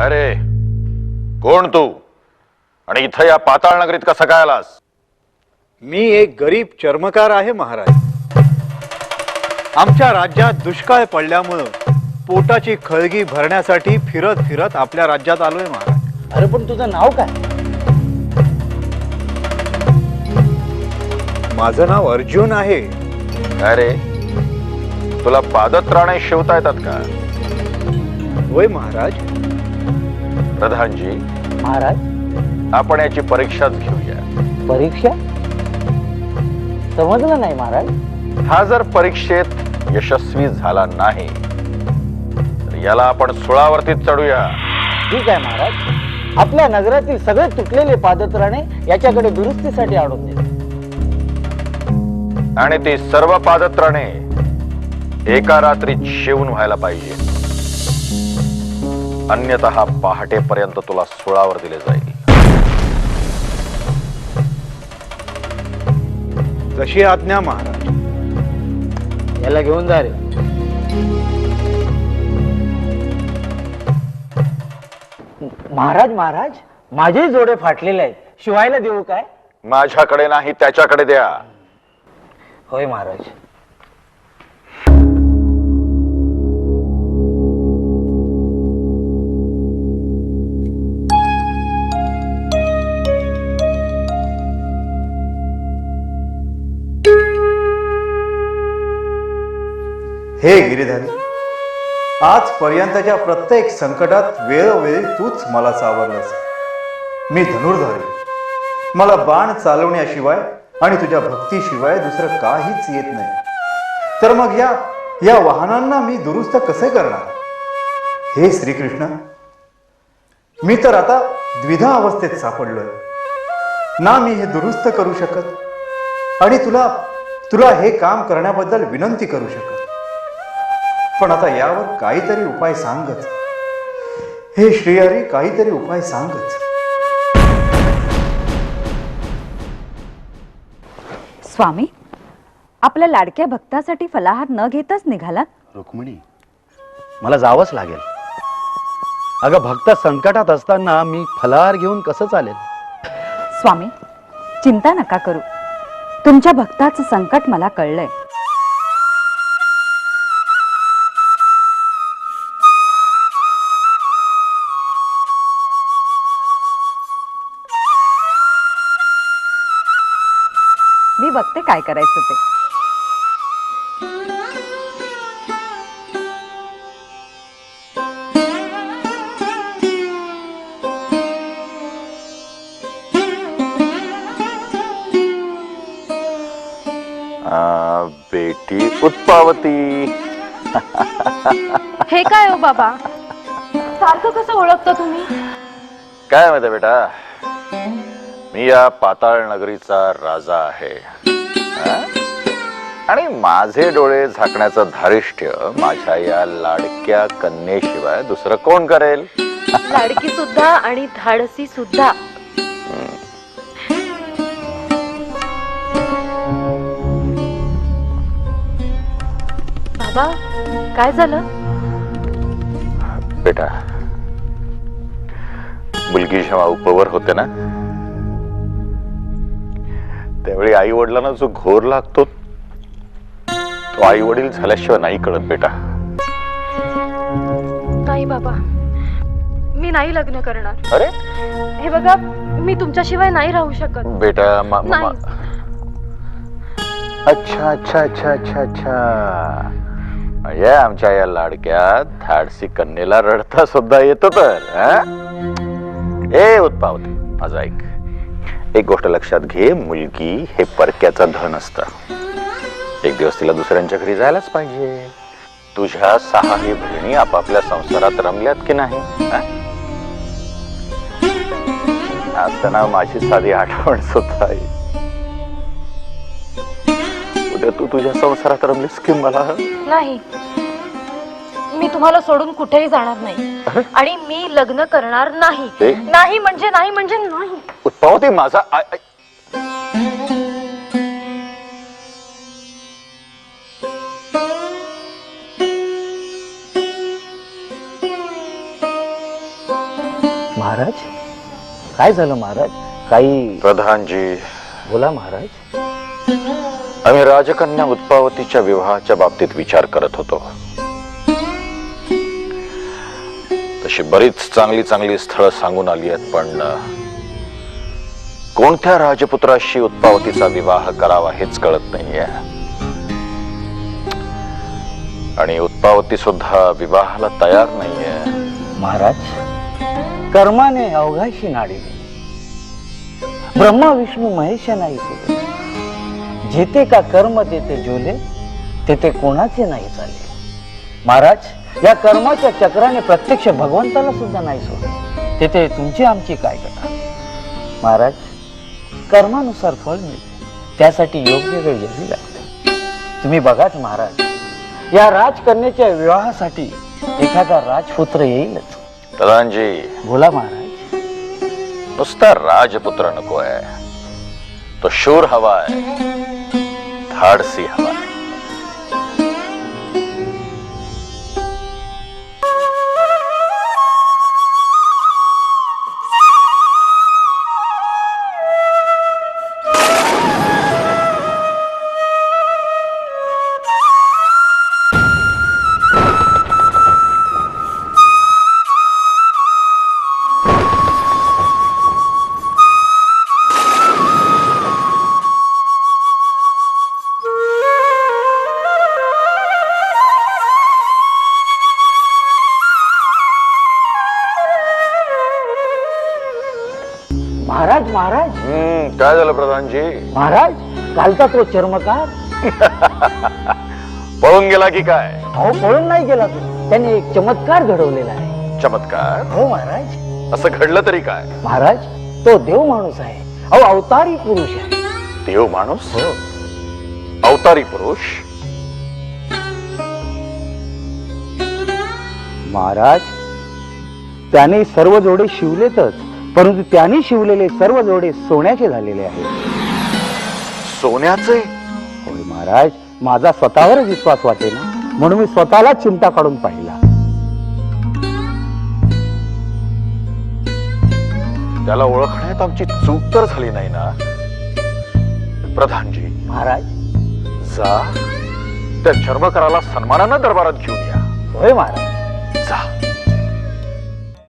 अरे कोण तू? आणि इथं या पाताळ नगरीत कसा काय आलास? मी एक गरीब चर्मकार आहे महाराज. आमच्या राज्यात दुष्काळ पडल्यामुळं पोटाची खळगी भरण्यासाठी फिरत फिरत आपल्या राज्यात आलोय महाराज. अरे पण तुझं नाव काय? माझं नाव अर्जुन आहे. अरे तुला पादत्राणे शिवता येतात का? होय महाराज. प्रधानजी महाराज? आपण याची परीक्षाच घेऊया. परीक्षा? समजलं नाही महाराज? हा जर परीक्षेत यशस्वी झाला नाही तर याला आपण सुळावरतीच चढूया. ठीक आहे महाराज. आपल्या नगरातील सगळे तुटलेले पादत्राणे याच्याकडे दुरुस्तीसाठी आणून दे आणि ती सर्व पादत्राणे एका रात्रीत शिवून व्हायला पाहिजे. अन्यथा पहाटेपर्यंत तुला सुळावर दिले जाईल. जशी आज्ञा महाराज. याला घेऊन जा रे. महाराज महाराज माझे जोडे फाटलेले आहेत. शिवायला देऊ काय? माझ्याकडे नाही त्याच्याकडे द्या. होय महाराज. हे गिरिधारी आजपर्यंतच्या प्रत्येक संकटात वेळोवेळी तूच मला सावरलंस. मी धनुर्धारी मला बाण चालवण्याशिवाय आणि तुझ्या भक्तीशिवाय दुसरं काहीच येत नाही. तर मग या या वाहनांना मी दुरुस्त कसे करणार? हे श्रीकृष्ण मी तर आता द्विधा अवस्थेत सापडलोय. ना मी हे दुरुस्त करू शकत आणि तुला तुला हे काम करण्याबद्दल विनंती करू शकत. पण आता यावर काहीतरी उपाय सांगच हे श्रीहरी काहीतरी उपाय सांगच स्वामी आपल्या लाडक्या भक्तासाठी फलाहार न घेताच निघालात? रुक्मिणी मला जावंच लागेल. अगं भक्त संकटात असताना मी फलाहार घेऊन कसं चालेल? स्वामी चिंता नका करू. तुमच्या भक्ताचं संकट मला कळलंय. बघते काय करायचं ते. आ, बेटी उत्पावती हे काय हो बाबा? सारखं कसं ओळखता तुम्ही? काय माहिती बेटा? मी या पाताळ नगरीचा राजा आहे? आणि माझे डोळे झाकण्याचं धारिष्ट्य माझ्या या लाडक्या कन्येशिवाय दुसरं कोण करेल? लाडकी सुद्धा आणि धाडसी सुद्धा. बाबा काय झालं? बेटा मुलगी जेव्हा उपवर होते ना त्यावेळी आई वडिलांना जो घोर लागतो तो आई वडील झाल्याशिवाय नाही कळत बेटा. नाही बाबा मी नाही लग्न करणार. अरे? हे बघा मी तुमच्याशिवाय नाही राहू शकत. बेटा मा- मा- मा- नाही. अच्छा अच्छा अच्छा अच्छा अच्छा. म्हणजे आमच्या या लाडक्या धाडसी कन्येला रडता सुद्धा येतो तर हा? ए उत्पावते माझं ऐक. एक गोष्ट लक्षात घे मुलगी हे परक्याचं धन असतं. एक दिवस तिला दुसऱ्यांच्या घरी जायलाच पाहिजे. तुझ्या सहाही बहिणी आपापल्या संसारात रमल्यात की नाही? असताना माझी साधी आठवण सुद्धा आहे. उद्या तू तुझ्या संसारात रमलीस की मला? नाही. मी तुम्हाला सोडून कुठेही जाणार नाही. आणि मी लग्न करणार नाही. ते? नाही म्हणजे नाही म्हणजे नाही. उत्पावती माझा. आ- आ- महाराज काय झालं महाराज? काही प्रधानजी. बोला महाराज. आम्ही राजकन्या उत्पावतीच्या विवाहाच्या बाबतीत विचार करत होतो. तशी बरीच चांगली चांगली स्थळं सांगून आली आहेत पण कोणत्या राजपुत्राशी उत्पावतीचा विवाह करावा हेच कळत नाहीये. आणि उत्पावती सुद्धा विवाहाला तयार नाहीये. महाराज कर्माने अवघाशी नाडिली ब्रह्मा विष्णू महेश नाही जेथे का कर्म तेथे जोले तेथे कोणाचे नाही चाले. महाराज या कर्माच्या चक्राने प्रत्यक्ष भगवंताला सुद्धा नाही सोडले. तेथे तुमची आमची काय कथा? महाराज कर्मानुसार फळ मिळते. त्यासाठी योग्य वेळ यावी लागते. तुम्ही बघाच महाराज या राजकन्याच्या विवाहासाठी एखादा राजपुत्र येईलच. प्रधानजी बोला महाराज. नुसता राजपुत्र नको आहे. तो शूर हवाय धाडसी हवाय महाराज महाराज. हम्म, काय झालं प्रधानजी? महाराज कालचा तो चर्मकार? पळून गेला की काय? अहो पळून नाही गेला तो. त्याने एक चमत्कार घडवलेला आहे. चमत्कार? हो महाराज. असं घडलं तरी काय? महाराज तो देव माणूस आहे. अहो अवतारी पुरुष आहे. देव माणूस? हो. अवतारी पुरुष? महाराज त्याने सर्व जोडे शिवलेतच. परंतु त्याने शिवलेले सर्व जोडे सोन्याचे झालेले आहेत. सोन्याचे? होय महाराज माझा स्वतःवर विश्वास वाटे ना. म्हणून मी स्वतःला चिमटा काढून पाहिला. त्याला ओळखण्यात आमची चूक तर झाली नाही ना? प्रधानजी. महाराज. जा. त्या चर्मकाराला सन्मानानं दरबारात घेऊन या. होय महाराज. जा.